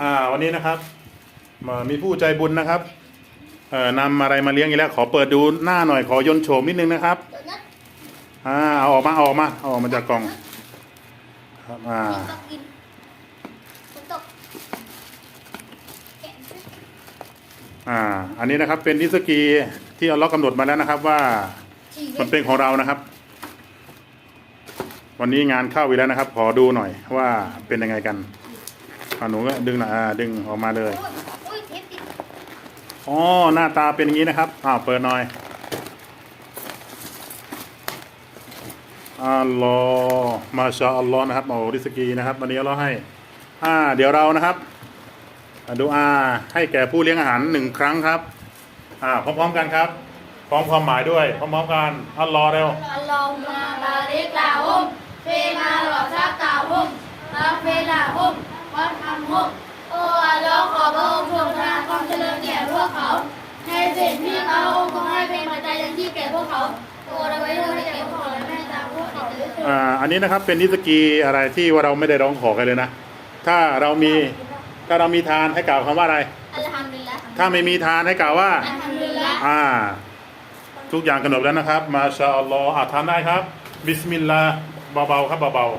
อ่าวันนี้นะครับมามีผู้ใจบุญนะครับเอ่อนำอะไรมาเลี้ยงอีกแล้ว ขอเปิดดูหน้าหน่อยขอยนโฉมนิดนึงนะครับโดนัทอ่าเอาออกมาเอาออกมาเอาออกมาจากกล่องครับอ่าต้องกินฝนตกแกะสิอ่า อันนี้นะครับเป็นนิสกีที่เอาล็อกกำหนดมาแล้วนะครับว่าฉีกมันเป็นของเรานะครับ วันนี้งานเข้าอีกแล้วนะครับ ขอดูหน่อยว่าเป็นยังไงกัน อ่าหนูก็ดึงหน่อยอ่าดึงออกมาเลยโอ้ยโอ้ยเทปติดอ๋อหน้าตาเป็นอย่างนี้นะครับอ้าวเปิดหน่อยอัลลอฮ์มาชาอัลลอฮ์นะครับโอ้ริสกีนะครับวันนี้เราให้อ่าเดี๋ยวเรานะครับอ่าดูอาให้แก่ผู้เลี้ยงอาหารหนึ่งครั้งครับอ่าพร้อมๆกันครับ พร้อมความหมายด้วยพร้อมๆกันอัลลอฮ์เร็ว Allahumma barik lahum fima razaqtahum โอ้อัลลอฮ์ขอพระองค์ทรงประทานความเจริญแก่พวกเขาในสิ่งที่พระองค์ทรงให้เป็นปัจจัยยังชีพแก่พวกเขาโปรดเอาไว้ด้วยแก่พวกเขาและแม่ตามพวกเขาเถิดอ่าอันนี้นะครับเป็นนิสกีอะไรที่ว่าเราไม่ได้ร้องขอกันเลยนะ ถ้าเรามีถ้าเรามีทานให้กล่าวคำว่าอะไรอัลฮัมดุลิลละถ้าไม่มีทานให้กล่าวว่าอัลฮัมดุลิลละอ่า ทุกอย่างกำหนดแล้วนะครับ มาชาอัลลอฮ์อะทานได้ครับ บิสมิลลาห์เบาๆครับเบาๆ